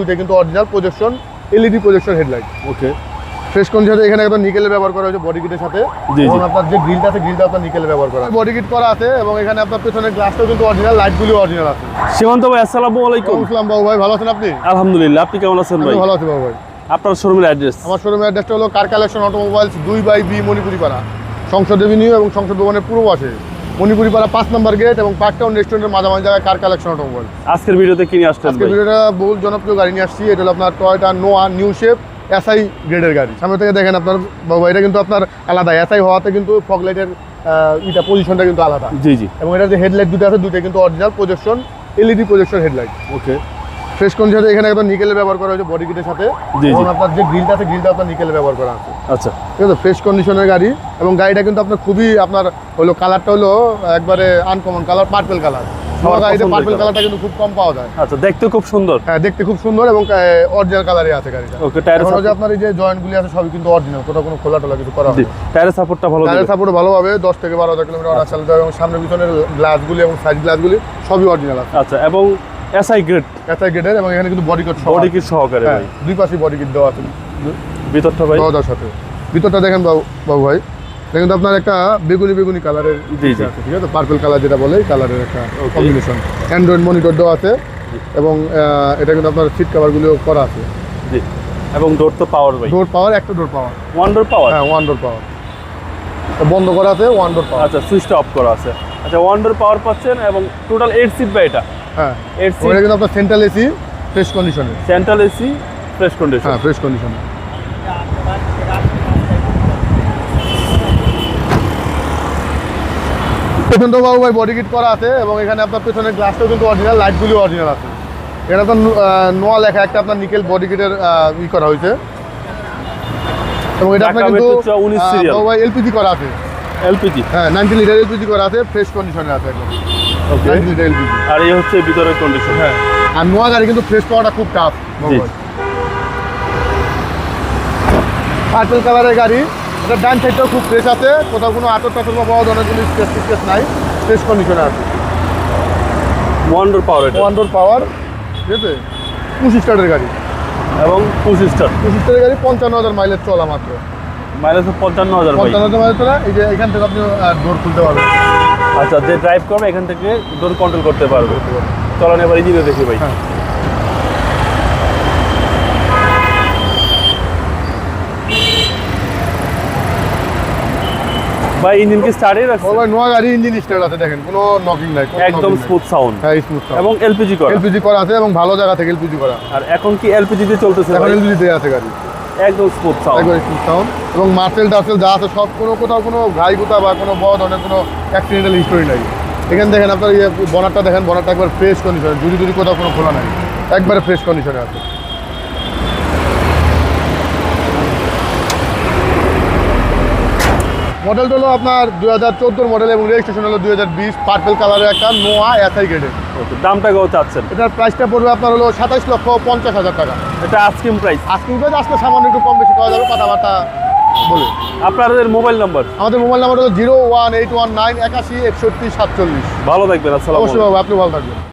দুইটা কিন্তু original projection LED projection headlight okay fresh কন্ডিশনে এখানে একদম নিকেলের ব্যবহার করা হয়েছে বডি কিটের সাথে। এবং আপনার যে গ্রিলটা আছে গ্রিলটা আপনার নিকেলের ব্যবহার করা বডি কিট করা আছে এবং এখানে আপনার পেছনের গ্লাসটাও কিন্তু অরিজিনাল লাইটগুলি অরিজিনাল আছে। সীমান্ত ভাই আসসালামু আলাইকুম। ইসলাম বাবু ভাই ভালো আছেন আপনি? আলহামদুলিল্লাহ আপনি কেমন আছেন ভাই? ভালো আছি বাবু ভাই। আপনার শোরুমের অ্যাড্রেস আমার শোরুমের অ্যাড্রেসটা হলো কার কালেকশন অটোমোবাইলস দুই by B Manipuri Para. Sangsad avenue এবং সংসদ ভবনের পূর্ব পাশে। মণিপুরি পাড়া পাঁচ নম্বর গেট এবং পার্ক টাউন রেস্টুরেন্টের মাঝামাঝি জায়গায় কার কালেকশন অটোমোবাইল আজকের ভিডিওতে কিনে আসছেন আজকের ভিডিওটা বহুল জনপ্রিয় গাড়ি নিয়ে আসছি। এটা হলো আপনার Toyota Noah new shape SI গ্রেডের গাড়ি। সামনে থেকে দেখেন আপনার বাবু এটা কিন্তু আপনার আলাদা। এসআই হওয়াতে কিন্তু ফগলাইটের এটা পজিশনটা কিন্তু আলাদা। জি জি। এবং এটা যে হেডলাইট দুটো আছে দুটো কিন্তু original projection LED projection headlight okay fresh কন্ডিশনে এখানে একদম নিকেলের ব্যবহার করা হয়েছে বডি কিটের সাথে। এবং আপনার যে গ্রিলটা আছে গ্রিলটা আপনার নিকেলের ব্যবহার করা আছে। আচ্ছা। ঠিক আছে ফ্রেশ কন্ডিশনের গাড়ি এবং গাড়িটা কিন্তু আপনার খুবই আপনার হলো কালারটা হলো একবারে আনকমন কালার পার্পেল কালার সবার গাড়িতে পার্পেল কালারটা কিন্তু খুব কম পাওয়া যায়। আচ্ছা দেখতে খুব সুন্দর। হ্যাঁ দেখতে খুব সুন্দর এবং অরিজিনাল কালারই আছে গাড়িটা। ওকে সাপোর্ট আপনার এই যে জয়েন্টগুলি আছে সবই কিন্তু অরিজিনাল কোথাও কোনো খোলা টোলা কিছু করা হয় টায়ারের সাপোর্টটা ভালো টায়ারের সাপোর্ট ভালোভাবে দশ থেকে বারো হাজার কিলোমিটার অনার চালাতে এবং সামনে পিছনের গ্লাসগুলি এবং সাইড গ্লাসগুলি সবই অরিজিনাল আছে। আচ্ছা এবং এসআই গ্রেড এসআই গেটের এবং এখানে কিন্তু বডি কোট বডি কি সহকারে হ্যাঁ ভাই। দুই পাশে বডি কিট দেওয়া আছে। ভিতরটা ভাই? দেওয়ার সাথে। ভিতরটা দেখেন বাবু বাবু ভাই। দেখেন তো আপনার একটা বেগুনি বেগুনি কালারের জি, জি। আছে ঠিক আছে? পার্পল কালার যেটা বলে কালারের একটা কম্বিনেশন অ্যান্ড্রয়েড মনিটর দেওয়া আছে এবং এটা কিন্তু আপনার সিট কাভারগুলিও করা আছে। জি। এবং ডোর তো পাওয়ার ভাই। ডোর পাওয়ার একটা door power one door power হ্যাঁ ওয়ান ডোর পাওয়ার বন্ধ করা আছে ওয়ান ডোর পাওয়ার আচ্ছা সুইচটা অফ করা আছে। আচ্ছা ওয়ান ডোর পাওয়ার পাচ্ছেন এবং টোটাল এইট সিট ভাই এটা। হ্যাঁ। ওটা কিন্তু আপনার সেন্ট্রাল এসি ফ্রেশ কন্ডিশনে সেন্ট্রাল এসি ফ্রেশ কন্ডিশন হ্যাঁ ফ্রেশ কন্ডিশনে পেছনটা বাবু ভাই বডি কিট করা আছে এবং এখানে আপনার পেছনের গ্লাসটাও কিন্তু অরিজিনাল লাইটগুলি অরিজিনাল আছে। এটা তো নোয়া লেখা একটা আপনার নিকেল বডি কিটের ই করা হয়েছে। এবং এটা আপনার কিন্তু মেট্রো 19 serial। বাবু ভাই এলপিজি করা আছে। এলপিজি হ্যাঁ নাইনটি লিটার এলপিজি করা আছে ফ্রেশ কন্ডিশনে আছে। একদম আর এই হচ্ছে ভিতরের কন্ডিশন হ্যাঁ। আর নোয়া গাড়ি কিন্তু ফ্রেশ পাওয়াটা খুব টাফ। পার্পল কালারের গাড়ি। এটা ডান সাইডটাও খুব ফ্রেশ আছে। কোথাও কোনো আতর টাতর বা পাওয়া ধরনের কোনো স্পেস স্পেস নাই। ফ্রেশ কন্ডিশনে আছে। ওয়ান ডোর পাওয়ার এটা। ওয়ান ডোর পাওয়ার ঠিক আছে? পুশ স্টার্টের গাড়ি। এবং পুশ স্টার পুশ স্টারের গাড়ি পঞ্চান্ন হাজার মাইলেজ চলা মাত্র। মাইলেজ পঞ্চান্ন হাজার পঞ্চান্ন হাজার মাইলেজ চলা এই যে এখান থেকে আপনি ডোর খুলতে পারবেন। আচ্ছা যে ড্রাইভ করবে এখান থেকে ডোর কন্ট্রোল করতে পারবে। চলেন এবার ইঞ্জিনে দেখি ভাই। হ্যাঁ। ভাই ইঞ্জিন কি স্টার্টই ও রাখছে ভাই নোয়া গাড়ি ইঞ্জিন স্টার্ট আছে দেখেন। কোনো নকিং নাই একদম স্মুথ সাউন্ড হ্যাঁ স্মুথ এবং এলপিজি করা। এলপিজি করা আছে এবং ভালো জায়গা থেকে এলপিজি করা। আর এখন কি এলপিজি দিয়ে চলতেছে এখন এলপিজি দেওয়া আছে গাড়ি। একদম স্মুথ সাউন্ড একবার স্মুথ সাউন্ড এবং মার্সেল টার্সেল যা আছে সব কোনো কোথাও কোনো ঘাই কোথা বা কোনো বড় ধরনের কোনো অ্যাক্সিডেন্টাল হিস্টোরি নাই। এখানে দেখেন আপনার ইয়ে বনারটা দেখেন, বনারটা একবার ফ্রেশ কন্ডিশনে জুড়ি জুড়ি কোথাও কোনো খোলা নাই। একবারে ফ্রেশ কন্ডিশনে আছে। মডেলটা হলো আপনার দুই হাজার মডেল এবং রেজিস্ট্রেশন হলো দুই হাজার বিশ। পার্পেল কালারের একটা নোয়া এসআই ওকে দামটা কত চাচ্ছেন? এটার প্রাইসটা পড়বে আপনার হলো সাতাইশ লক্ষ পঞ্চাশ হাজার টাকা। এটা আজকিম প্রাইস আজকে প্রাইস আজকে সামান্য একটু কম বেশি করা যাবে কথাবার্তা বলে। আপনাদের মোবাইল নাম্বার আমাদের মোবাইল নাম্বার হলো zero one eight one nine একাশি একষট্টি সাতচল্লিশ। ভালো থাকবেন আসসালাম অবশ্যই আপনি ভালো থাকবেন।